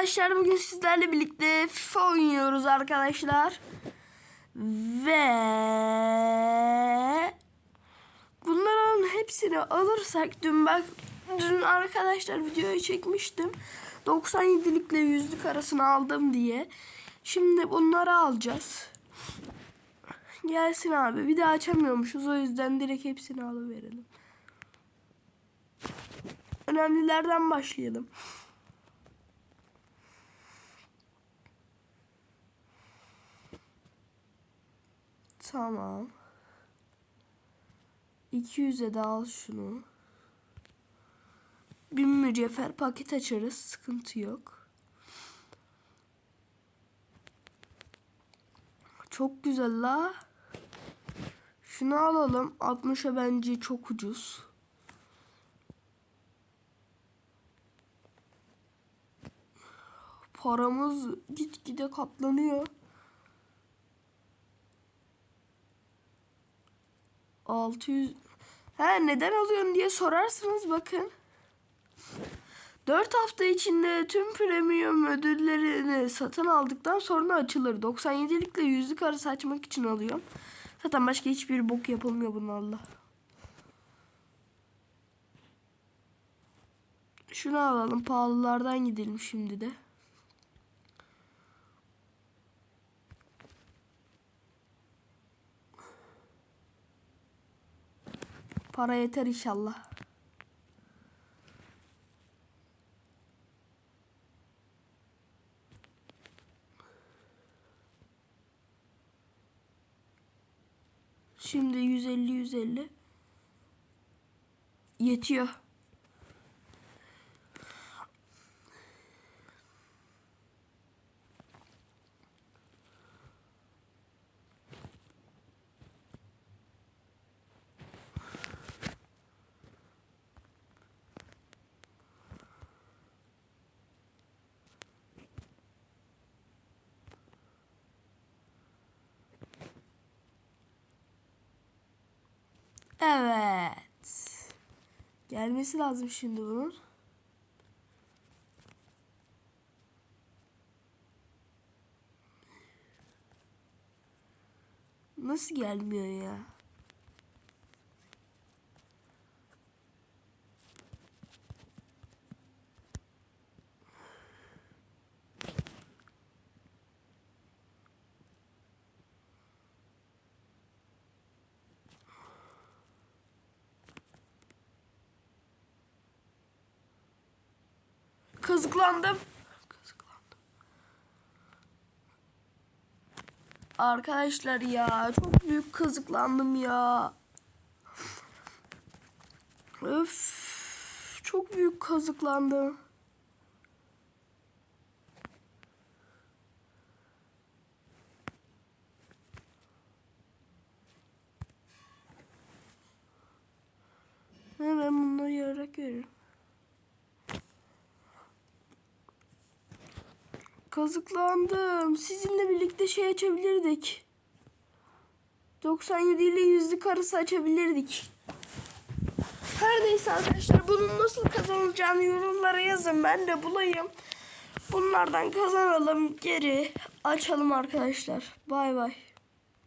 arkadaşlar bugün sizlerle birlikte FIFA oynuyoruz arkadaşlar. Ve bunların hepsini alırsak dün bak dün arkadaşlar videoyu çekmiştim. 97'likle yüzlük arasını aldım diye. Şimdi bunları alacağız. Gelsin abi. Bir daha açamıyormuşuz. O yüzden direkt hepsini alıverelim. Önemlilerden başlayalım. Tamam. 200'e de al şunu. Bir mücevher paket açarız. Sıkıntı yok. Çok güzel la. Şunu alalım. 60'a bence çok ucuz. Paramız gitgide katlanıyor. 600 He neden alıyorsun diye sorarsınız bakın. 4 hafta içinde tüm premium ödüllerini satın aldıktan sonra açılır. 97'likle yüzlük arası açmak için alıyorum. Zaten başka hiçbir bok yapılmıyor bunlarla. Şunu alalım. Pahalılardan gidelim şimdi de. Para yeter inşallah. Şimdi 150 150 yetiyor. Evet. Gelmesi lazım şimdi bunun. Nasıl gelmiyor ya? Kazıklandım. Kazıklandım. Arkadaşlar ya çok büyük kazıklandım ya. Öf. Çok büyük kazıklandım. Kazıklandım. Sizinle birlikte şey açabilirdik. 97 ile yüzlük arası açabilirdik. Her neyse arkadaşlar bunun nasıl kazanılacağını yorumlara yazın. Ben de bulayım. Bunlardan kazanalım. Geri açalım arkadaşlar. Bay bay.